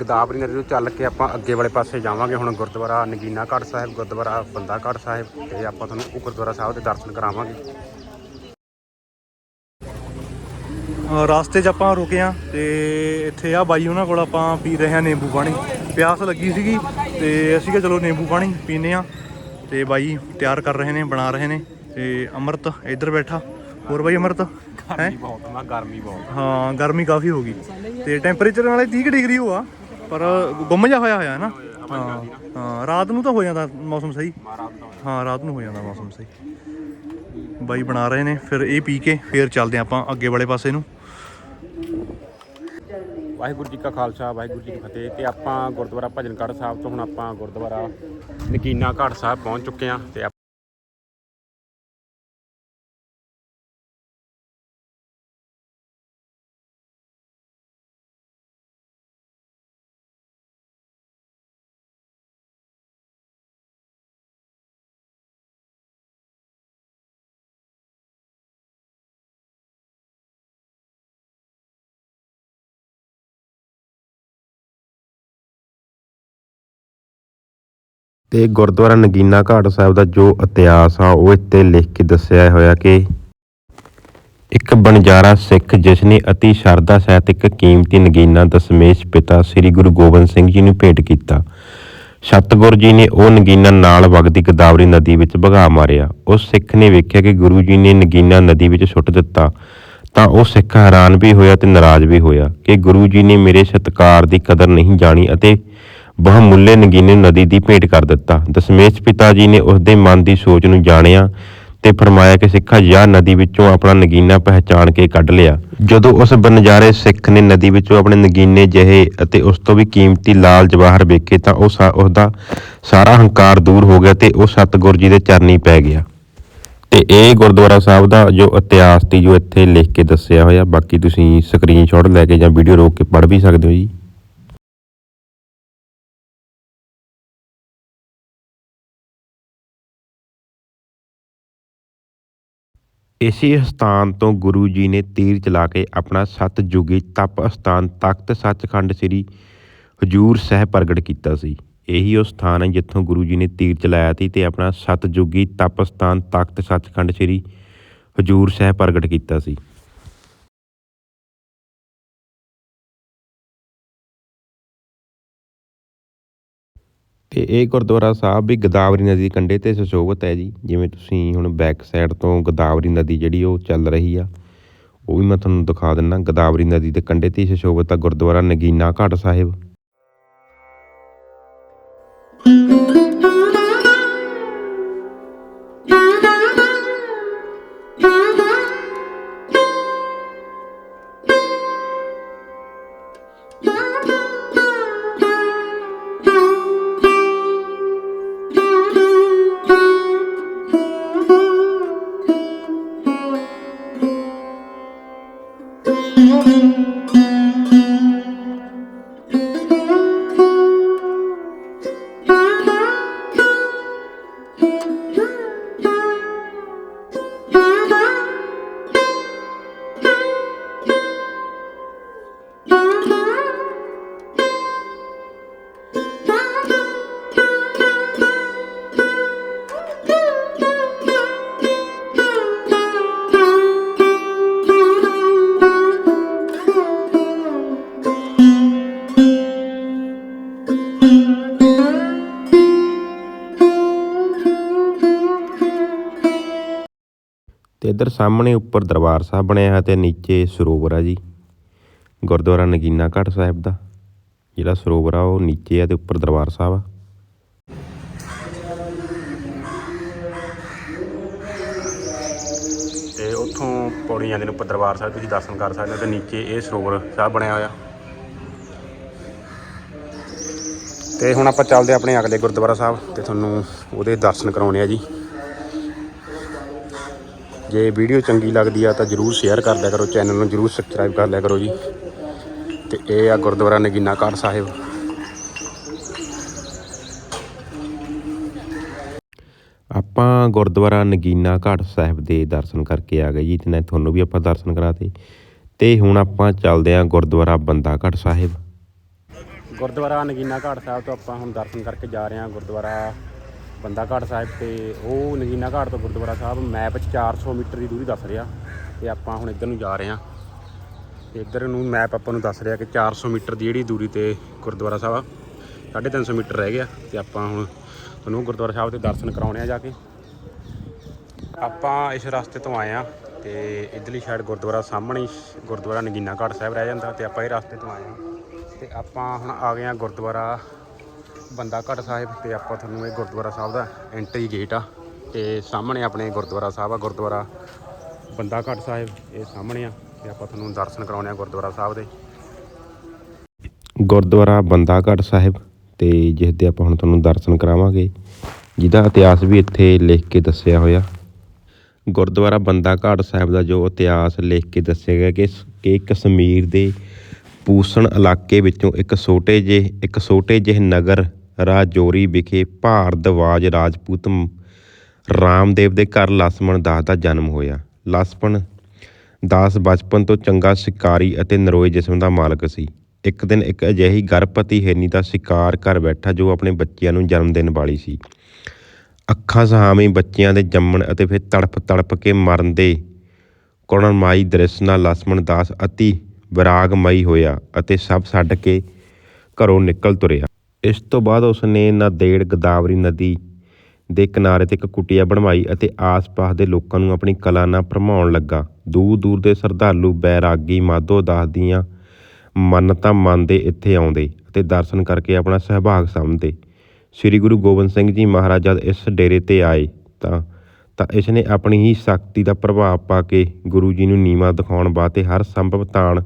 ਗਦਾਵਰੀ ਨਦੀ ਤੋਂ ਚੱਲ ਕੇ ਆਪਾਂ ਅੱਗੇ ਵਾਲੇ ਪਾਸੇ ਜਾਵਾਂਗੇ। ਹੁਣ ਗੁਰਦੁਆਰਾ ਨਗੀਨਾ ਘਾਟ ਸਾਹਿਬ ਗੁਰਦੁਆਰਾ ਬੰਦਾ ਘਾਟ ਸਾਹਿਬ ਤੇ ਆਪਾਂ ਤੁਹਾਨੂੰ ਉਹ ਗੁਰਦੁਆਰਾ ਸਾਹਿਬ ਦੇ ਦਰਸ਼ਨ ਕਰਾਵਾਂਗੇ। ਰਾਸਤੇ 'ਚ ਆਪਾਂ ਰੁਕੇ ਆ ਤੇ ਇੱਥੇ ਆ ਬਾਈ ਉਹਨਾਂ ਕੋਲ ਆਪਾਂ ਪੀ ਰਹੇ ਆ ਨਿੰਬੂ ਪਾਣੀ। ਪਿਆਸ ਲੱਗੀ ਸੀਗੀ ਤੇ ਅਸੀਂ ਕਿਹਾ ਚਲੋ ਨਿੰਬੂ ਪਾਣੀ ਪੀਨੇ ਆ ਤੇ ਬਾਈ ਤਿਆਰ ਕਰ ਰਹੇ ਨੇ ਬਣਾ ਰਹੇ ਨੇ ਤੇ ਅਮਰਤ ਇੱਧਰ ਬੈਠਾ। ਹੋਰ ਬਾਈ ਅਮਰਤ? ਹੈ? ਬਹੁਤ ਮਾ ਗਰਮੀ ਬਹੁਤ ਹਾਂ ਗਰਮੀ ਕਾਫੀ ਹੋ ਗਈ ਤੇ ਟੈਂਪਰੇਚਰ ਨਾਲੇ 30 ਕੁ ਡਿਗਰੀ ਹੋਆ। ਪਰ ਗੁੰਮ ਜਾ ਹੋਇਆ ਹੋਇਆ ਹੈ ਨਾ। ਹਾਂ ਹਾਂ, ਰਾਤ ਨੂੰ ਤਾਂ ਹੋ ਜਾਂਦਾ ਮੌਸਮ ਸਹੀ। ਹਾਂ, ਰਾਤ ਨੂੰ ਹੋ ਜਾਂਦਾ ਮੌਸਮ ਸਹੀ। ਬਾਈ ਬਣਾ ਰਹੇ ਨੇ, ਫਿਰ ਇਹ ਪੀ ਕੇ ਫਿਰ ਚੱਲਦੇ ਆਪਾਂ ਅੱਗੇ ਵਾਲੇ ਪਾਸੇ ਨੂੰ। ਵਾਹਿਗੁਰੂ ਜੀ ਕਾ ਖਾਲਸਾ, ਵਾਹਿਗੁਰੂ ਜੀ ਕੀ ਫਤਿਹ। ਤੇ ਆਪਾਂ ਗੁਰਦੁਆਰਾ ਭਜਨਗੜ੍ਹ ਸਾਹਿਬ ਤੋਂ ਹੁਣ ਆਪਾਂ ਗੁਰਦੁਆਰਾ ਨਕੀਨਾ ਘਾਟ ਸਾਹਿਬ ਪਹੁੰਚ ਚੁੱਕੇ ਹਾਂ ਤੇ ਤੇ ਗੁਰਦੁਆਰਾ ਨਗੀਨਾ ਘਾਟ ਸਾਹਿਬ ਦਾ ਜੋ ਇਤਿਹਾਸ ਆ, ਉਹ ਇੱਥੇ ਲਿਖ ਕੇ ਦੱਸਿਆ ਹੋਇਆ ਕਿ ਇੱਕ ਬਣਜਾਰਾ ਸਿੱਖ ਜਿਸ ਨੇ ਅਤੀ ਸ਼ਰਧਾ ਸਹਿਤ ਇੱਕ ਕੀਮਤੀ ਨਗੀਨਾ ਦਸ਼ਮੇਸ਼ ਪਿਤਾ ਸ੍ਰੀ ਗੁਰੂ ਗੋਬਿੰਦ ਸਿੰਘ ਜੀ ਨੂੰ ਭੇਟ ਕੀਤਾ। ਸਤਿਗੁਰ ਜੀ ਨੇ ਉਹ ਨਗੀਨਾ ਨਾਲ ਵਗਦੀ ਗਦਾਵਰੀ ਨਦੀ ਵਿੱਚ ਭਗਾ ਮਾਰਿਆ। ਉਸ ਸਿੱਖ ਨੇ ਵੇਖਿਆ ਕਿ ਗੁਰੂ ਜੀ ਨੇ ਨਗੀਨਾ ਨਦੀ ਵਿੱਚ ਸੁੱਟ ਦਿੱਤਾ। ਤਾਂ ਉਹ ਸਿੱਖ ਹੈਰਾਨ ਵੀ ਹੋਇਆ ਤੇ ਨਾਰਾਜ਼ ਵੀ ਹੋਇਆ ਕਿ ਗੁਰੂ ਜੀ ਨੇ ਮੇਰੇ ਸਤਕਾਰ ਦੀ ਕਦਰ ਨਹੀਂ ਜਾਣੀ ਅਤੇ ਬਹੁਮੁੱਲੇ ਨਗੀਨੇ ਨੂੰ ਨਦੀ ਦੀ ਭੇਟ ਕਰ ਦਿੱਤਾ। ਦਸ਼ਮੇਸ਼ ਪਿਤਾ ਜੀ ਨੇ ਉਸ ਦੇ ਮਨ ਦੀ ਸੋਚ ਨੂੰ ਜਾਣਿਆ ਤੇ ਫਰਮਾਇਆ ਕਿ ਸਿੱਖਾ ਜਾ ਨਦੀ ਵਿੱਚੋਂ ਆਪਣਾ ਨਗੀਨਾ ਪਹਿਚਾਣ ਕੇ ਕੱਢ ਲਿਆ। ਜਦੋਂ ਉਸ ਬਨਜਾਰੇ ਸਿੱਖ ਨੇ ਨਦੀ ਵਿੱਚੋਂ ਆਪਣੇ ਨਗੀਨੇ ਜਿਹੇ ਅਤੇ ਉਸ ਤੋਂ ਵੀ ਕੀਮਤੀ ਲਾਲ ਜਵਾਹਰ ਵੇਖੇ ਤਾਂ ਉਹ ਸਾ- ਉਸਦਾ ਸਾਰਾ ਹੰਕਾਰ ਦੂਰ ਹੋ ਗਿਆ ਤੇ ਉਹ ਸਤਿਗੁਰ ਜੀ ਦੇ ਚਰਨੀ ਪੈ ਗਿਆ। ਤੇ ਇਹ ਗੁਰਦੁਆਰਾ ਸਾਹਿਬ ਦਾ ਜੋ ਇਤਿਹਾਸ ਤੀ ਜੋ ਇੱਥੇ ਲਿਖ ਕੇ ਦੱਸਿਆ ਹੋਇਆ, ਬਾਕੀ ਤੁਸੀਂ ਸਕਰੀਨਸ਼ਾਟ ਲੈ ਕੇ ਜਾਂ ਵੀਡੀਓ ਰੋਕ ਕੇ ਪੜ੍ਹ ਵੀ ਸਕਦੇ ਹੋ ਜੀ। ਇਸੇ ਅਸਥਾਨ ਤੋਂ ਗੁਰੂ ਜੀ ਨੇ ਤੀਰ ਚਲਾ ਕੇ ਆਪਣਾ ਸਤਜੁਗੀ ਤਪ ਅਸਥਾਨ ਤਖਤ ਸੱਚਖੰਡ ਸ੍ਰੀ ਹਜੂਰ ਸਾਹਿਬ ਪ੍ਰਗਟ ਕੀਤਾ ਸੀ। ਇਹੀ ਉਹ ਸਥਾਨ ਹੈ ਜਿੱਥੋਂ ਗੁਰੂ ਜੀ ਨੇ ਤੀਰ ਚਲਾਇਆ ਸੀ ਤੇ ਆਪਣਾ ਸਤਜੁਗੀ ਤਪ ਅਸਥਾਨ ਤਖਤ ਸੱਚਖੰਡ ਸ੍ਰੀ ਹਜੂਰ ਸਾਹਿਬ ਪ੍ਰਗਟ ਕੀਤਾ ਸੀ। ਤੇ ਇਹ ਗੁਰਦੁਆਰਾ ਸਾਹਿਬ ਵੀ ਗੋਦਾਵਰੀ ਨਦੀ ਦੇ ਕੰਢੇ ਤੇ ਸੁਸ਼ੋਭਿਤ ਹੈ ਜੀ। ਜਿਵੇਂ ਤੁਸੀਂ ਹੁਣ ਬੈਕ ਸਾਈਡ ਤੋਂ ਗੋਦਾਵਰੀ ਨਦੀ ਜਿਹੜੀ ਉਹ ਚੱਲ ਰਹੀ ਆ, ਉਹ ਵੀ ਮੈਂ ਤੁਹਾਨੂੰ ਦਿਖਾ ਦਿੰਦਾ। ਗੋਦਾਵਰੀ ਨਦੀ ਦੇ ਕੰਢੇ ਤੇ ਹੀ ਸੁਸ਼ੋਭਿਤ ਆ ਗੁਰਦੁਆਰਾ ਨਗੀਨਾ ਘਾਟ ਸਾਹਿਬ। 嗯。嗯 ਇੱਧਰ ਸਾਹਮਣੇ ਉੱਪਰ ਦਰਬਾਰ ਸਾਹਿਬ ਬਣਿਆ ਹੈ ਤੇ ਨੀਚੇ ਸਰੋਵਰ ਆ ਜੀ। ਗੁਰਦੁਆਰਾ ਨਗੀਨਾ ਘਾਟ ਸਾਹਿਬ ਦਾ। ਜਿਹੜਾ ਸਰੋਵਰ ਆ, ਉਹ ਨੀਚੇ ਆ ਤੇ ਉੱਪਰ ਦਰਬਾਰ ਸਾਹਿਬ ਆ। ਤੇ ਉੱਥੋਂ ਪੌੜੀ ਜਾਂਦੇ ਨੇ ਉੱਪਰ ਦਰਬਾਰ ਸਾਹਿਬ, ਤੁਸੀਂ ਦਰਸ਼ਨ ਕਰ ਸਕਦੇ ਹੋ ਤੇ ਨੀਚੇ ਇਹ ਸਰੋਵਰ ਸਾਹਿਬ ਬਣਿਆ ਹੋਇਆ। ਤੇ ਹੁਣ ਆਪਾਂ ਚੱਲਦੇ ਹਾਂ ਆਪਣੇ ਅਗਲੇ ਗੁਰਦੁਆਰਾ ਸਾਹਿਬ, ਤੇ ਤੁਹਾਨੂੰ ਉਹਦੇ ਦਰਸ਼ਨ ਕਰਾਉਣੇ ਆ ਜੀ। ਜੇ ਵੀਡੀਓ ਚੰਗੀ ਲੱਗਦੀ ਆ ਤਾਂ ਜਰੂਰ ਸ਼ੇਅਰ ਕਰ ਦਿਆ ਕਰੋ ਚੈਨਲ ਨੂੰ ਜਰੂਰ ਸਬਸਕ੍ਰਾਈਬ ਕਰ ਲਿਆ ਕਰੋ ਜੀ। ਤੇ ਇਹ ਆ ਗੁਰਦੁਆਰਾ ਨਗੀਨਾ ਘਾਟ ਸਾਹਿਬ। ਆਪਾਂ ਗੁਰਦੁਆਰਾ ਨਗੀਨਾ ਘਾਟ ਸਾਹਿਬ ਦੇ ਦਰਸ਼ਨ ਕਰਕੇ ਆ ਗਏ ਜੀ ਤੇ ਤੁਹਾਨੂੰ ਵੀ ਆਪਾਂ ਦਰਸ਼ਨ ਕਰਾਤੇ। ਤੇ ਹੁਣ ਆਪਾਂ ਚੱਲਦੇ ਆਂ ਗੁਰਦੁਆਰਾ ਬੰਦਾ ਘਾਟ ਸਾਹਿਬ। ਗੁਰਦੁਆਰਾ ਨਗੀਨਾ ਘਾਟ ਸਾਹਿਬ ਤੋਂ ਆਪਾਂ ਹੁਣ ਦਰਸ਼ਨ ਕਰਕੇ ਜਾ ਰਹੇ ਹਾਂ ਗੁਰਦੁਆਰਾ ਬੰਦਾ ਘਾਟ ਸਾਹਿਬ ਤੇ ਉਹ ਨਗੀਨਾ ਘਾਟ ਤੋਂ ਗੁਰਦੁਆਰਾ ਸਾਹਿਬ ਮੈਪ 'ਚ 400 ਮੀਟਰ ਦੀ ਦੂਰੀ ਦੱਸ ਰਿਹਾ ਤੇ ਆਪਾਂ ਹੁਣ ਇੱਧਰ ਨੂੰ ਜਾ ਰਹੇ ਹਾਂ। ਤੇ ਇੱਧਰ ਨੂੰ ਮੈਪ ਆਪਾਂ ਨੂੰ ਦੱਸ ਰਿਹਾ ਕਿ 400 ਮੀਟਰ ਦੀ ਜਿਹੜੀ ਦੂਰੀ ਤੇ ਗੁਰਦੁਆਰਾ ਸਾਹਿਬ ਆ 350 ਮੀਟਰ ਰਹਿ ਗਿਆ ਤੇ ਆਪਾਂ ਹੁਣ ਤੁਹਾਨੂੰ ਗੁਰਦੁਆਰਾ ਸਾਹਿਬ ਦੇ ਦਰਸ਼ਨ ਕਰਾਉਣੇ ਆ ਜਾ ਕੇ। ਆਪਾਂ ਇਸ ਰਸਤੇ ਤੋਂ ਆਏ ਆ ਤੇ ਇਧਰਲੀ ਸਾਈਡ ਗੁਰਦੁਆਰਾ ਸਾਹਮਣੇ ਗੁਰਦੁਆਰਾ ਨਗੀਨਾ ਘਾਟ ਸਾਹਿਬ ਰਹਿ ਜਾਂਦਾ ਤੇ ਆਪਾਂ ਇਹ ਰਸਤੇ ਤੋਂ ਆਏ ਆ ਤੇ ਆਪਾਂ ਹੁਣ ਆ ਗਏ ਆ ਗੁਰਦੁਆਰਾ ਬੰਦਾ ਘਾਟ ਸਾਹਿਬ ਤੇ ਆਪਾਂ ਤੁਹਾਨੂੰ ਇਹ ਗੁਰਦੁਆਰਾ ਸਾਹਿਬ ਦਾ ਐਂਟਰੀ ਗੇਟ ਆ ਤੇ ਸਾਹਮਣੇ ਆਪਣੇ ਗੁਰਦੁਆਰਾ ਸਾਹਿਬ ਆ, ਗੁਰਦੁਆਰਾ ਬੰਦਾ ਘਾਟ ਸਾਹਿਬ, ਇਹ ਸਾਹਮਣੇ ਆ ਤੇ ਆਪਾਂ ਤੁਹਾਨੂੰ ਦਰਸ਼ਨ ਕਰਾਉਣੇ ਆ ਗੁਰਦੁਆਰਾ ਸਾਹਿਬ ਦੇ। ਗੁਰਦੁਆਰਾ ਬੰਦਾ ਘਟ ਸਾਹਿਬ ਤੇ ਜਿਸ ਦੇ ਆਪਾਂ ਹੁਣ ਤੁਹਾਨੂੰ ਦਰਸ਼ਨ ਕਰਾਵਾਂਗੇ, ਜਿਹਦਾ ਇਤਿਹਾਸ ਵੀ ਇੱਥੇ ਲਿਖ ਕੇ ਦੱਸਿਆ ਹੋਇਆ। ਗੁਰਦੁਆਰਾ ਬੰਦਾ ਘਾਟ ਸਾਹਿਬ ਦਾ ਜੋ ਇਤਿਹਾਸ ਲਿਖ ਕੇ ਦੱਸਿਆ ਗਿਆ ਕਿ ਕਿ ਕਸ਼ਮੀਰ ਦੇ ਪੂਸਣ ਇਲਾਕੇ ਵਿੱਚੋਂ ਇੱਕ ਛੋਟੇ ਜਿਹੇ ਇੱਕ ਛੋਟੇ ਜਿਹੇ ਨਗਰ ਰਾਜੌਰੀ ਵਿਖੇ ਭਾਰਦਵਾਜ ਰਾਜਪੂਤ ਰਾਮਦੇਵ ਦੇ ਘਰ ਲਛਮਣ ਦਾਸ ਦਾ ਜਨਮ ਹੋਇਆ। ਲਛਮਣ ਦਾਸ ਬਚਪਨ ਤੋਂ ਚੰਗਾ ਸ਼ਿਕਾਰੀ ਅਤੇ ਨਰੋਏ ਜਿਸਮ ਦਾ ਮਾਲਕ ਸੀ। ਇੱਕ ਦਿਨ ਇੱਕ ਅਜਿਹੀ ਗਰਭਵਤੀ ਹੇਨੀ ਦਾ ਸ਼ਿਕਾਰ ਕਰ ਬੈਠਾ ਜੋ ਆਪਣੇ ਬੱਚਿਆਂ ਨੂੰ ਜਨਮ ਦੇਣ ਵਾਲੀ ਸੀ। ਅੱਖਾਂ ਸਹਾਵੀਂ ਬੱਚਿਆਂ ਦੇ ਜੰਮਣ ਅਤੇ ਫਿਰ ਤੜਪ ਤੜਪ ਕੇ ਮਰਨ ਦੇ ਕਰੁਣਾਮਈ ਦ੍ਰਿਸ਼ ਨਾਲ ਲਛਮਣ ਦਾਸ ਅਤੀ ਵਿਰਾਗਮਈ ਹੋਇਆ ਅਤੇ ਸਭ ਛੱਡ ਕੇ ਘਰੋਂ ਨਿਕਲ ਤੁਰਿਆ। ਇਸ ਤੋਂ ਬਾਅਦ ਉਸ ਨੇ ਨਾਂਦੇੜ ਗੋਦਾਵਰੀ ਨਦੀ ਦੇ ਕਿਨਾਰੇ ਤੇ ਇੱਕ ਕੁਟੀਆ ਬਣਵਾਈ ਅਤੇ ਆਸ-ਪਾਸ ਦੇ ਲੋਕਾਂ ਨੂੰ ਆਪਣੀ ਕਲਾ ਨਾਲ ਭਰਮਾਉਣ ਲੱਗਾ। ਦੂਰ ਦੂਰ ਦੇ ਸ਼ਰਧਾਲੂ ਬੈਰਾਗੀ ਮਾਧੋ ਦਾਸ ਦੀਆਂ ਮੰਨਤਾਂ ਮੰਨਦੇ ਇੱਥੇ ਆਉਂਦੇ ਅਤੇ ਦਰਸ਼ਨ ਕਰਕੇ ਆਪਣਾ ਸਹਿਭਾਗ ਸਮਝਦੇ। ਸ੍ਰੀ ਗੁਰੂ ਗੋਬਿੰਦ ਸਿੰਘ ਜੀ ਮਹਾਰਾਜ ਜਦ ਇਸ ਡੇਰੇ ਤੇ ਆਏ ਤਾਂ ਤਾਂ ਇਸ ਨੇ ਆਪਣੀ ਹੀ ਸ਼ਕਤੀ ਦਾ ਪ੍ਰਭਾਵ ਪਾ ਕੇ ਗੁਰੂ ਜੀ ਨੂੰ ਨੀਵਾ ਦਿਖਾਉਣ ਵਾਸਤੇ ਹਰ ਸੰਭਵ ਤਾਣ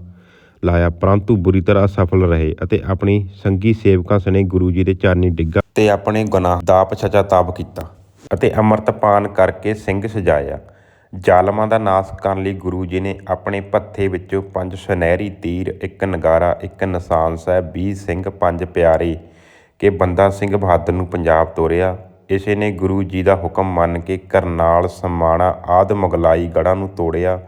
ਲਾਇਆ, ਪਰੰਤੂ ਬੁਰੀ ਤਰ੍ਹਾਂ ਅਸਫਲ ਰਹੇ ਅਤੇ ਆਪਣੀ ਸੰਗੀ ਸੇਵਕਾਂ ਸਣੇ ਗੁਰੂ ਜੀ ਦੇ ਚਰਨੀ ਡਿੱਗਾ ਤੇ ਆਪਣੇ ਗੁਨਾਹ ਦਾ ਪਛਤਾਤਾਪ ਕੀਤਾ ਅਤੇ ਅੰਮ੍ਰਿਤਪਾਨ ਕਰਕੇ ਸਿੰਘ ਸਜਾਇਆ। ਜ਼ਾਲਮਾਂ ਦਾ ਨਾਸ਼ ਕਰਨ ਲਈ ਗੁਰੂ ਜੀ ਨੇ ਆਪਣੇ ਪੱਥੇ ਵਿੱਚੋਂ ਪੰਜ ਸੁਨਹਿਰੀ ਤੀਰ, ਇੱਕ ਨਗਾਰਾ, ਇੱਕ ਨਿਸ਼ਾਨ ਸਾਹਿਬ 20 ਸਿੰਘ, ਪੰਜ ਪਿਆਰੇ ਕਿ ਬੰਦਾ ਸਿੰਘ ਬਹਾਦਰ ਨੂੰ ਪੰਜਾਬ ਤੋਰਿਆ। ਇਸੇ ਨੇ ਗੁਰੂ ਜੀ ਦਾ ਹੁਕਮ ਮੰਨ ਕੇ ਕਰਨਾਲ, ਸਮਾਣਾ ਆਦ ਮੁਗਲਾਈ ਗੜ੍ਹਾਂ ਨੂੰ ਤੋੜਿਆ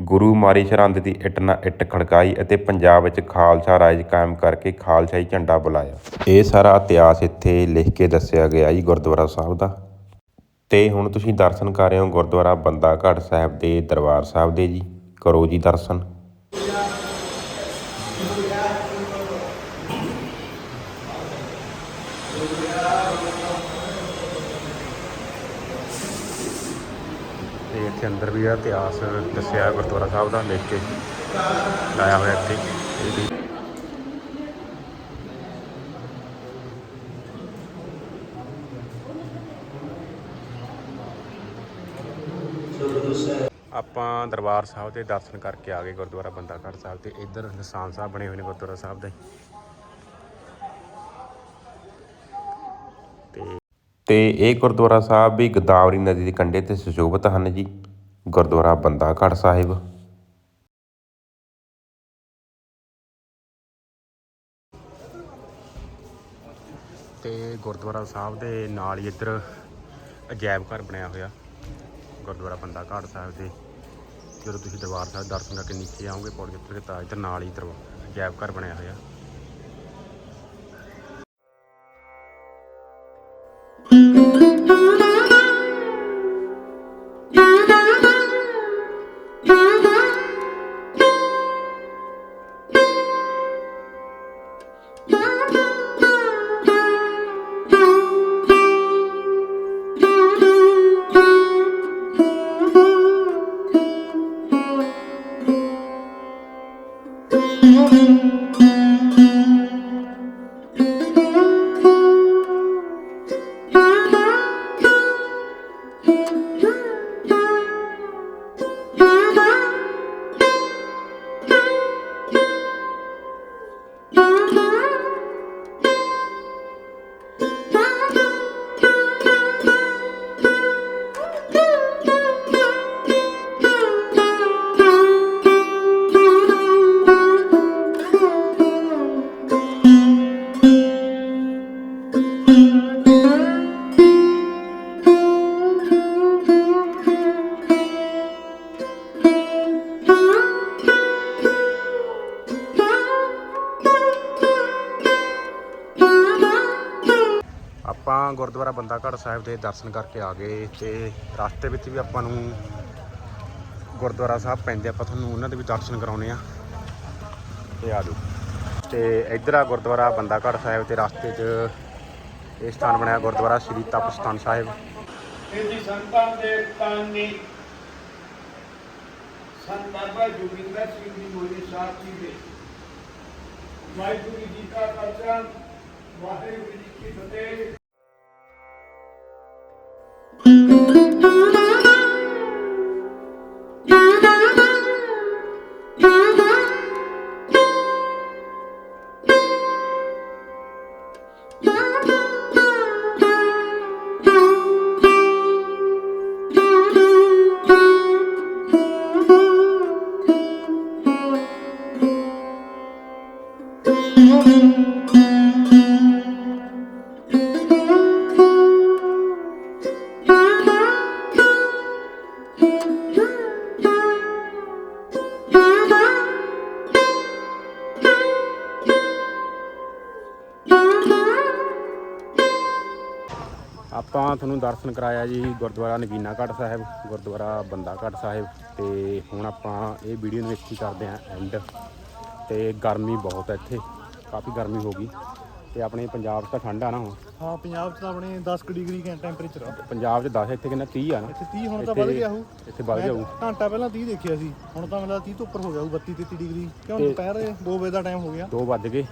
ਗੁਰੂ ਮਾਰੀ ਸਰਹੰਦ ਦੀ ਇੱਟ ਨਾਲ ਇੱਟ ਖੜਕਾਈ ਅਤੇ ਪੰਜਾਬ ਵਿੱਚ ਖਾਲਸਾ ਰਾਜ ਕਾਇਮ ਕਰਕੇ ਖਾਲਸਾਈ ਝੰਡਾ ਬੁਲਾਇਆ। ਇਹ ਸਾਰਾ ਇਤਿਹਾਸ ਇੱਥੇ ਲਿਖ ਕੇ ਦੱਸਿਆ ਗਿਆ ਜੀ ਗੁਰਦੁਆਰਾ ਸਾਹਿਬ ਦਾ। ਤੇ ਹੁਣ ਤੁਸੀਂ ਦਰਸ਼ਨ ਕਰ ਰਹੇ ਹੋ ਗੁਰਦੁਆਰਾ ਬੰਦਾ ਘਾਟ ਸਾਹਿਬ ਦੇ ਦਰਬਾਰ ਸਾਹਿਬ ਦੇ ਜੀ। ਕਰੋ ਜੀ ਦਰਸ਼ਨ। ਇੱਥੇ ਅੰਦਰ ਵੀ ਆ ਇਤਿਹਾਸ ਦੱਸਿਆ ਗੁਰਦੁਆਰਾ ਸਾਹਿਬ ਦਾ ਲਿਖ ਕੇ ਲਾਇਆ ਹੋਇਆ ਇੱਥੇ। ਆਪਾਂ ਦਰਬਾਰ ਸਾਹਿਬ ਦੇ ਦਰਸ਼ਨ ਕਰਕੇ ਆ ਗਏ ਗੁਰਦੁਆਰਾ ਬੰਦਾ ਘਾਟ ਸਾਹਿਬ ਤੇ ਇੱਧਰ ਨਿਸ਼ਾਨ ਸਾਹਿਬ ਬਣੇ ਹੋਏ ਨੇ ਗੁਰਦੁਆਰਾ ਸਾਹਿਬ ਦੇ। ਅਤੇ ਇਹ ਗੁਰਦੁਆਰਾ ਸਾਹਿਬ ਵੀ ਗੋਦਾਵਰੀ ਨਦੀ ਦੇ ਕੰਢੇ ਤੇ ਸੁਸ਼ੋਭਿਤ ਹਨ ਜੀ। ਗੁਰਦੁਆਰਾ ਬੰਦਾ ਘਾਟ ਸਾਹਿਬ। ਤੇ ਗੁਰਦੁਆਰਾ ਸਾਹਿਬ ਦੇ ਨਾਲ ਹੀ ਇੱਧਰ ਅਜਾਇਬ ਘਰ ਬਣਿਆ ਹੋਇਆ। ਗੁਰਦੁਆਰਾ ਬੰਦਾ ਘਾਟ ਸਾਹਿਬ ਦੇ। ਜਦੋਂ ਤੁਸੀਂ ਦਰਬਾਰ ਸਾਹਿਬ ਦਰਸ਼ਨ ਕਰਕੇ ਨੀਚੇ ਆਓਗੇ ਪੌੜੀ ਉੱਤਰ ਕੇ ਤਾਂ ਇੱਧਰ ਨਾਲ ਹੀ ਦਰਬਾਰ ਅਜਾਇਬ ਘਰ ਬਣਿਆ ਹੋਇਆ। ਗੁਰਦੁਆਰਾ ਬੰਦਾ ਘੜ ਸਾਹਿਬ ਦੇ ਦਰਸ਼ਨ ਕਰਕੇ ਆ ਗਏ ਤੇ ਰਸਤੇ ਵਿੱਚ ਵੀ ਆਪਾਂ ਨੂੰ ਗੁਰਦੁਆਰਾ ਸਾਹਿਬ ਪੈਂਦੇ ਆਪਾਂ ਤੁਹਾਨੂੰ ਉਹਨਾਂ ਦੇ ਵੀ ਦਰਸ਼ਨ ਕਰਾਉਣੇ ਆ। ਤੇ ਆ ਜਾਓ। ਤੇ ਇੱਧਰ ਆ ਗੁਰਦੁਆਰਾ ਬੰਦਾ ਘੜ ਸਾਹਿਬ ਤੇ ਰਸਤੇ 'ਚ ਇਹ ਸਥਾਨ ਬਣਿਆ ਗੁਰਦੁਆਰਾ ਸ੍ਰੀ ਤਪਸਥਾਨ ਸਾਹਿਬ। ਇਹ ਜੀ ਸੰਤਾਂ ਦੇ ਤਾਨੀ। ਸੰਤ ਬਾਬਾ ਜੋਗਿੰਦਰ ਸਿੰਘ ਜੀ ਮੋਨੀ ਸਾਹਿਬ ਜੀ ਦੇ। ਵਾਹਿਗੁਰੂ ਜੀ ਕਾ ਖਾਲਸਾ, ਵਾਹਿਗੁਰੂ ਜੀ ਕੀ ਫਤਿਹ। ਤੁਹਾਨੂੰ ਦਰਸ਼ਨ ਕਰਾਇਆ ਜੀ ਗੁਰਦੁਆਰਾ ਨਗੀਨਾ ਘਾਟ ਸਾਹਿਬ ਗੁਰਦੁਆਰਾ ਬੰਦਾ ਘਾਟ ਸਾਹਿਬ ਤੇ ਹੁਣ ਆਪਾਂ ਇਹ ਵੀਡੀਓ ਨੂੰ ਇੱਥੇ ਹੀ ਕਰਦੇ ਆਂ ਐਂਡ ਤੇ ਗਰਮੀ ਬਹੁਤ ਹੈ ਇੱਥੇ ਕਾਫੀ ਗਰਮੀ ਹੋ ਗਈ ਤੇ ਆਪਣੇ ਪੰਜਾਬ 'ਚ ਤਾਂ ਠੰਡ ਆ ਨਾ ਹੁਣ। ਹਾਂ ਪੰਜਾਬ 'ਚ ਤਾਂ ਆਪਣੇ 10 ਕੁ ਡਿਗਰੀ ਕੈਂ ਟੈਂਪਰੇਚਰ ਆ। ਪੰਜਾਬ 'ਚ 10 ਇੱਥੇ ਕਿੰਨਾ 30 ਆ ਨਾ। ਇੱਥੇ 30 ਹੁਣ ਤਾਂ ਵੱਧ ਗਿਆ ਹੋਊ ਇੱਥੇ ਵੱਧ ਗਿਆ ਹੋਊ ਘੰਟਾ ਪਹਿਲਾਂ 30 ਦੇਖਿਆ ਸੀ ਹੁਣ ਤਾਂ ਮੇਰਾ 30 ਤੋਂ ਉੱਪਰ ਹੋ ਗਿਆ ਹੋਊ 32 33 ਡਿਗਰੀ। ਕਿਉਂ ਦੁਪਹਿਰ 2 ਵਜੇ ਦਾ ਟਾਈਮ ਹੋ ਗਿਆ। 2 ਵੱਜ ਗਏ।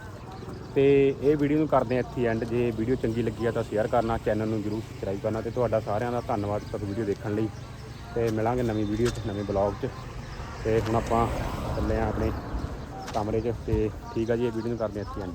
ਤੇ ਇਹ ਵੀਡੀਓ ਨੂੰ ਕਰਦੇ ਆਂ ਇੱਥੇ ਐਂਡ ਜੇ ਵੀਡੀਓ ਚੰਗੀ ਲੱਗੀ ਆ ਤਾਂ ਸ਼ੇਅਰ ਕਰਨਾ ਚੈਨਲ ਨੂੰ ਜਰੂਰ ਸਬਸਕ੍ਰਾਈਬ ਕਰਨਾ ਤੇ ਤੁਹਾਡਾ ਸਾਰਿਆਂ ਦਾ ਧੰਨਵਾਦ ਤੱਕ ਵੀਡੀਓ ਦੇਖਣ ਲਈ। ਤੇ ਮਿਲਾਂਗੇ ਨਵੀਂ ਵੀਡੀਓ 'ਚ, ਨਵੇਂ ਬਲੌਗ 'ਚ। ਤੇ ਹੁਣ ਆਪਾਂ ਚੱਲੇ ਆਂ ਆਪਣੇ ਕਮਰੇ 'ਚ ਤੇ ਠੀਕ ਆ ਜੀ, ਇਹ ਵੀਡੀਓ ਨੂੰ ਕਰਦੇ ਆਂ ਇੱਥੇ ਐਂਡ